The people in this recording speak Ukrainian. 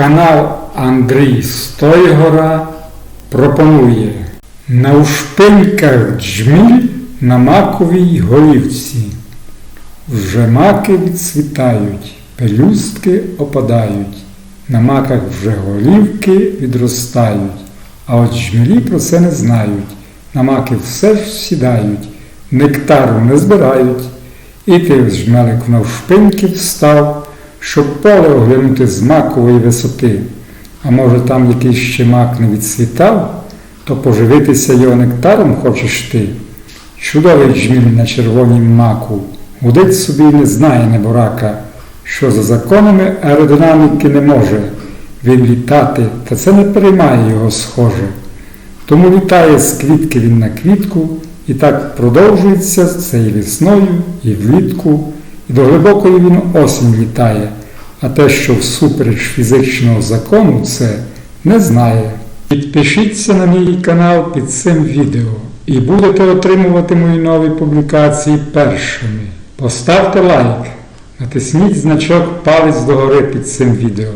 Канал Андрій Стойгора пропонує на ушпиньках джміль на маковій голівці. Вже маки відцвітають, пелюстки опадають, на маках вже голівки відростають, а от жмілі про це не знають, на маки все ж сідають, нектару не збирають. І ти жмелик навшпиньки встав, щоб поле оглянути з макової висоти. А може там якийсь ще мак не відцвітав, то поживитися його нектаром хочеш ти. Чудовий жміль на червонім маку, гудить собі не знає неборака, що за законами аеродинаміки не може він літати, та це не переймає його схоже. Тому літає з квітки він на квітку, і так продовжується це і весною, і влітку, і до глибокої він осінь літає, а те, що всупереч фізичного закону, це не знає. Підпишіться на мій канал під цим відео і будете отримувати мої нові публікації першими. Поставте лайк, натисніть значок палець догори під цим відео.